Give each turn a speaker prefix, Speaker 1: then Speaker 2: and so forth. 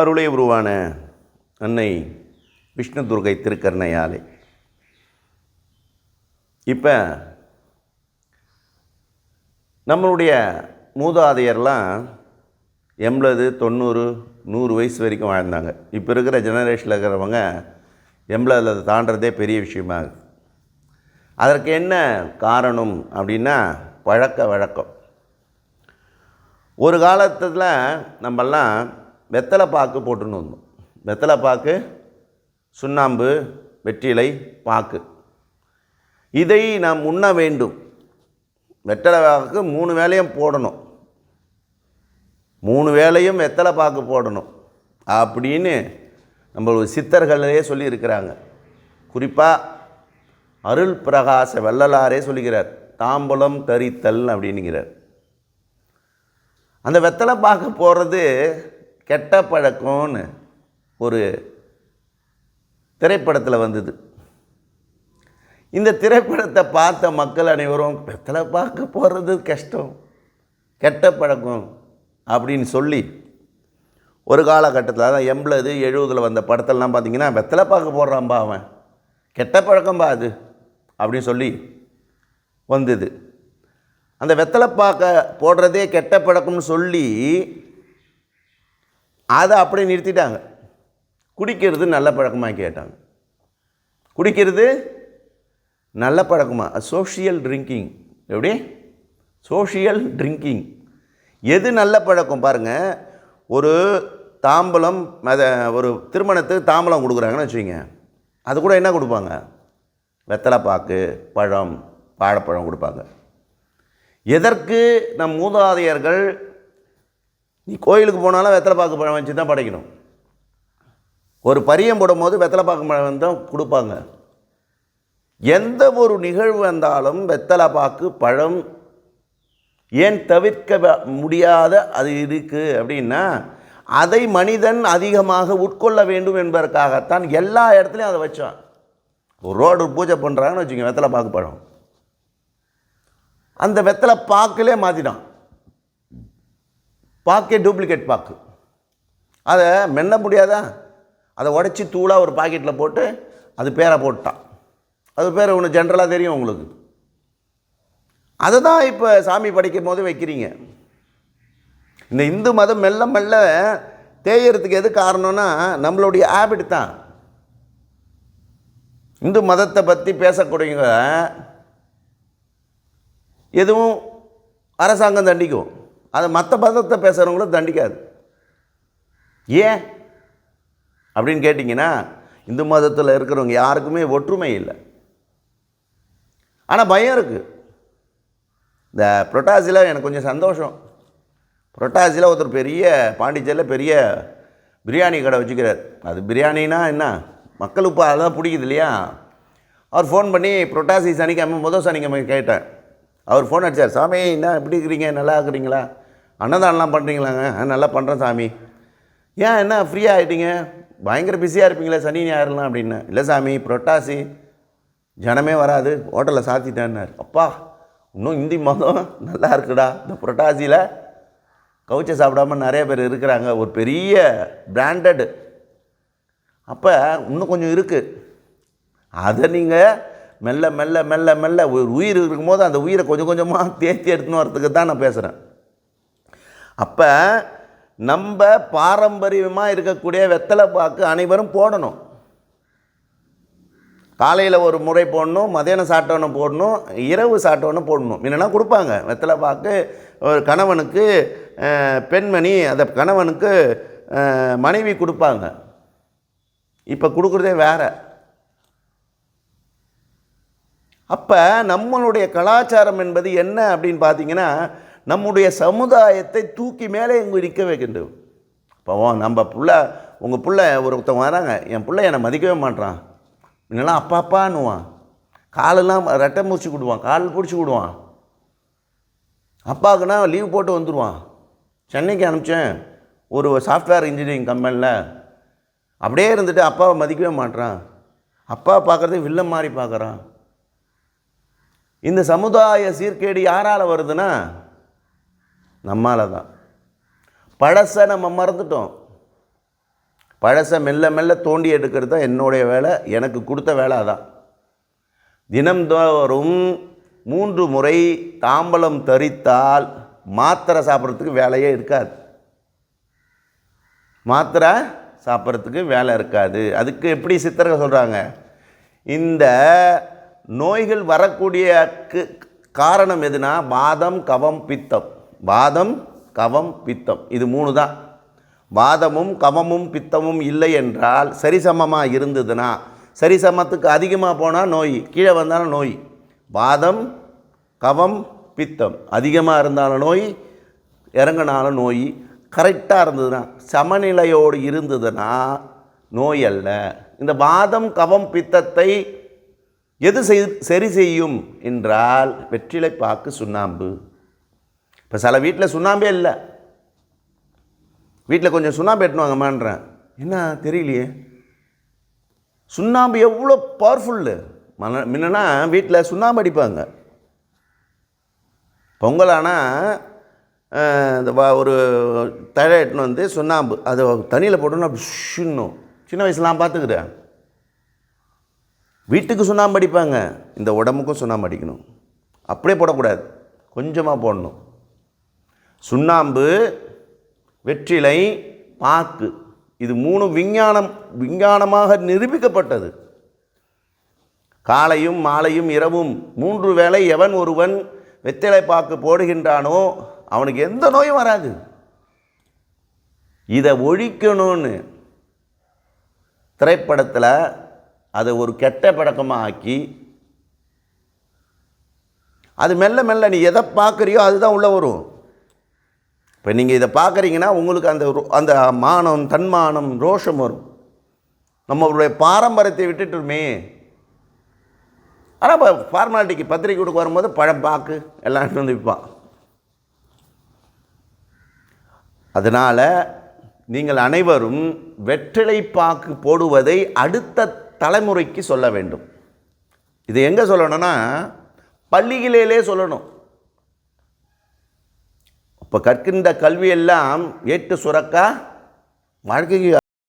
Speaker 1: அருளை உருவான அன்னை விஷ்ணு துர்கை திருக்கர்ணையாலே. இப்போ நம்மளுடைய மூதாதையர்லாம் எண்பது தொண்ணூறு நூறு வயசு வரைக்கும் வாழ்ந்தாங்க. இப்போ இருக்கிற ஜெனரேஷனில் இருக்கிறவங்க எண்பதில் அதை தாண்டதே பெரிய விஷயமா இருக்குது அதற்கு என்ன காரணம் அப்படின்னா பழக்க வழக்கம். ஒரு காலத்தில் நம்மெல்லாம் வெத்தலை பாக்கு போட்டுன்னு வந்தோம். வெத்தலை பாக்கு சுண்ணாம்பு வெற்றிலை பாக்கு. இதை நாம் உண்ண வேண்டும். வெத்தலை பாக்கு மூணு வேலையும் போடணும். மூணு வேலையும் வெத்தலை பாக்கு போடணும். அப்படின்னு நம்ம சித்தர்களே சொல்லியிருக்கிறாங்க. குறிப்பாக அருள் பிரகாச வள்ளலாரே சொல்லுகிறார் தாம்பலம் தரித்தல் அப்படின்னுங்கிறார். அந்த வெத்தலை பாக்கு போடுறது கெட்ட பழக்கம்னு ஒரு திரைப்படத்தில் வந்தது. இந்த திரைப்படத்தை பார்த்த மக்கள் அனைவரும் பெத்தலை பார்க்க போடுறது கஷ்டம். கெட்ட பழக்கம். அப்படின்னு சொல்லி ஒரு காலகட்டத்தில் அதான் எண்பது எழுபதில் வந்த படத்தெல்லாம் பார்த்தீங்கன்னா வெத்தலை பார்க்க போடுறான்பா அவன். கெட்ட பழக்கம்பா அது. அப்படின்னு சொல்லி வந்தது. அந்த வெத்தலை பார்க்க போடுறதே கெட்ட பழக்கம்னு சொல்லி அதை அப்படியே நிறுத்திட்டாங்க. குடிக்கிறது நல்ல பழக்கமாக கேட்டாங்க. குடிக்கிறது நல்ல பழக்கமாக சோஷியல் ட்ரிங்கிங் எப்படி? சோஷியல் ட்ரிங்கிங் எது நல்ல பழக்கம் பாருங்கள் ஒரு தாம்பலம் அதை ஒரு திருமணத்துக்கு தாம்பலம் கொடுக்குறாங்கன்னு வச்சுக்கோங்க. அது கூட என்ன கொடுப்பாங்க? வெத்தலை பாக்கு பழம் வாழைப்பழம் கொடுப்பாங்க. எதற்கு நம் மூதாதையர்கள் நீ கோயிலுக்கு போனாலும் வெத்தலை பாக்கு பழம் வச்சு தான் படைக்கணும். ஒரு பரியம் போடும்போது வெத்தலை பாக்கு பழம் தான் கொடுப்பாங்க. எந்த ஒரு நிகழ்வு வந்தாலும் வெத்தலை பாக்கு பழம் ஏன் தவிர்க்க முடியாத அது இருக்குது அப்படின்னா அதை மனிதன் அதிகமாக உட்கொள்ள வேண்டும் என்பதற்காகத்தான் எல்லா இடத்துலையும் அதை வச்சான். ஒரு ரோடு பூஜை பண்ணுறாங்கன்னு வச்சுக்கோங்க வெத்தலை பாக்கு பழம். அந்த வெத்தலை பாக்கிலே மாற்றிட்டான் பாக்கே டூப்ளிகேட் பாக்கு. அதை மென்ன முடியாதா? அதை உடச்சி தூளாக ஒரு பாக்கெட்டில் போட்டு அது பேரை போட்டான். அது பேர் ஒன்று ஜென்ரலாக தெரியும் உங்களுக்கு. அதை தான் இப்போ சாமி படைக்கும் போது வைக்கிறீங்க. இந்த இந்து மதம் மெல்ல மெல்ல தேயறதுக்கு எது காரணம்னா நம்மளுடைய ஹேபிட் தான். இந்து மதத்தை பற்றி பேசக்கூடியவங்க எதுவும் அரசாங்கம் தண்டிக்கும். அது மற்ற மதத்தை பேசுகிறவங்கள தண்டிக்காது. ஏன்? அப்படின்னு கேட்டிங்கன்னா இந்து மதத்தில் இருக்கிறவங்க யாருக்குமே ஒற்றுமை இல்லை. ஆனால் பயம் இருக்குது இந்த புரொட்டாசியில் எனக்கு கொஞ்சம் சந்தோஷம். புரட்டாசியில் ஒருத்தர் பெரிய பாண்டிச்சேரியில் பெரிய பிரியாணி கடை வச்சுக்கிறார். அது பிரியாணினா என்ன? மக்களுக்கு இப்போ அதான் பிடிக்குது இல்லையா? அவர் ஃபோன் பண்ணி புரட்டாசி சனிக்கிழமை முதல் சனிக்கிழமை கேட்டேன். அவர் ஃபோன் அடிச்சார். சாமி என்ன எப்படி இருக்கிறீங்க? நல்லா இருக்கிறீங்களா? அன்னதானம்லாம் பண்ணுறீங்களாங்க நல்லா பண்ணுறேன் சாமி. ஏன் என்ன ஃப்ரீயாக ஆகிட்டீங்க பயங்கர பிஸியாக இருப்பீங்களே சனி ஞாயிறுலாம் அப்படின்னு. இல்லை சாமி புரட்டாசி. ஜனமே வராது ஹோட்டலில் சாத்திட்டேன்னார். அப்பா இன்னும் இந்தி மதம் நல்லா இருக்குடா. இந்த புரட்டாசியில் கவுச்ச சாப்பிடாம நிறைய பேர் இருக்கிறாங்க. ஒரு பெரிய பிராண்டடு அப்போ இன்னும் கொஞ்சம் இருக்குது அதை நீங்கள் மெல்ல மெல்ல மெல்ல மெல்ல ஒரு உயிர் இருக்கும்போது அந்த உயிரை கொஞ்சம் கொஞ்சமாக தேத்தி எடுத்துன்னு வரதுக்கு தான் நான் பேசுகிறேன் அப்போ நம்ம பாரம்பரியமாக இருக்கக்கூடிய வெத்தலை பாக்கு அனைவரும் போடணும். காலையில் ஒரு முறை போடணும் மதியானம் சாப்பிட்டவனை போடணும் இரவு சாட்டோன்னு போடணும். முன்னெல்லாம் கொடுப்பாங்க. வெத்தலை பாக்கு ஒரு கணவனுக்கு பெண்மணி அந்த கணவனுக்கு மனைவி கொடுப்பாங்க. இப்போ கொடுக்குறதே வேற. அப்போ நம்மளுடைய கலாச்சாரம் என்பது என்ன அப்படின்னு பார்த்தீங்கன்னா நம்முடைய சமுதாயத்தை தூக்கி மேலே இங்கே நிற்க வைக்கின்றது? இப்போ நம்ம புள்ள உங்கள் புள்ள ஒருத்தன் வராங்க என் புள்ள என்னை மதிக்கவே மாட்டான் முன்னெல்லாம் அப்பா அப்பான்னுவான். காலெல்லாம் ரெட்டை முடிச்சு விடுவான் கால் பிடிச்சி விடுவான். அப்பாவுக்குன்னா லீவ் போட்டு வந்துடுவான் சென்னைக்கு அனுப்பிச்சேன் ஒரு சாஃப்ட்வேர் இன்ஜினியரிங் கம்பெனியில் அப்படியே இருந்துட்டு அப்பாவை மதிக்கவே மாட்டேறான் அப்பா பார்க்குறது வில்லம் மாதிரி பார்க்குறான். இந்த சமுதாய சீர்கேடு யாரால் வருதுன்னா நம்மால தான் பழசை நம்ம மறந்துட்டோம். பழசை மெல்ல மெல்ல தோண்டி எடுக்கிறது தான் என்னுடைய வேலை எனக்கு கொடுத்த வேலை அதான். தினம்தோறும் மூன்று முறை தாம்பலம் தரித்தால் மாத்திரை சாப்பிட்றதுக்கு வேலையே இருக்காது. மாத்திரை சாப்பிட்றதுக்கு வேலை இருக்காது. அதுக்கு எப்படி சித்தர்கள் சொல்கிறாங்க இந்த நோய்கள் வரக்கூடிய காரணம் எதுனா வாதம் கவம் பித்தம். வாதம் கவம் பித்தம். இது மூணு தான் வாதமும் கவமும் பித்தமும் இல்லை என்றால் சரிசமமாக இருந்ததுன்னா சரிசமத்துக்கு அதிகமாக போனால் நோய் கீழே வந்தாலும் நோய். வாதம் கவம் பித்தம். அதிகமாக இருந்தாலும் நோய் இறங்கினாலும் நோய். கரெக்டாக இருந்ததுன்னா சமநிலையோடு இருந்ததுன்னா நோய் அல்ல. இந்த வாதம் கவம் பித்தத்தை எது செய் சரி செய்யும் என்றால் வெற்றிலை பாக்கு சுண்ணாம்பு. இப்போ சில வீட்டில் சுண்ணாம்பே இல்லை. வீட்டில் கொஞ்சம் சுண்ணாம்பு எட்டுனுவாங்கம்மான்றேன் என்ன தெரியலையே? சுண்ணாம்பு எவ்வளோ பவர்ஃபுல்லு மன முன்னனா வீட்டில் சுண்ணாம்பு அடிப்பாங்க. பொங்கல் ஆனால் இந்த வா- ஒரு தழை எட்டுன்னு வந்து சுண்ணாம்பு அதை தண்ணியில் போட்டோன்னா ஷின்னும் சின்ன வயசுலாம் பார்த்துக்கிறேன். வீட்டுக்கு சுண்ணாம்பு அடிப்பாங்க. இந்த உடம்புக்கும் சுண்ணாம்பு அடிக்கணும். அப்படியே போடக்கூடாது. கொஞ்சமாக போடணும். சுண்ணாம்பு வெற்றிலை பாக்கு. இது மூணு விஞ்ஞானம் விஞ்ஞானமாக நிரூபிக்கப்பட்டது. காலையும் மாலையும் இரவும் மூன்று வேளை எவன் ஒருவன் வெத்திலை பாக்கு போடுகின்றானோ அவனுக்கு எந்த நோயும் வராது. இதை ஒழிக்கணும்னு திரைப்படத்தில் அதை ஒரு கெட்ட பழக்கமாக ஆக்கி அது மெல்ல மெல்ல நீ எதை பார்க்குறியோ அதுதான் உள்ளே வரும். இப்போ நீங்கள் இதை பார்க்குறீங்கன்னா உங்களுக்கு அந்த ரோ- அந்த மானம் தன்மானம் ரோஷம் வரும். நம்மளுடைய பாரம்பரியத்தை விட்டுட்டுமே. ஆனால் இப்போ ஃபார்மாலிட்டிக்கு பத்திரிக்கை கொடுக்க வரும்போது பழம் பாக்கு எல்லாம் எடுத்து வந்து விற்பான் அதனால் நீங்கள் அனைவரும் வெற்றிலை பாக்கு போடுவதை அடுத்த தலைமுறைக்கு சொல்ல வேண்டும். இது எங்கே சொல்லணும்னா பள்ளிகளிலே சொல்லணும். இப்போ கற்கின்ற கல்வியெல்லாம் ஏட்டு சுரக்கா? வாழ்க்கைக்கு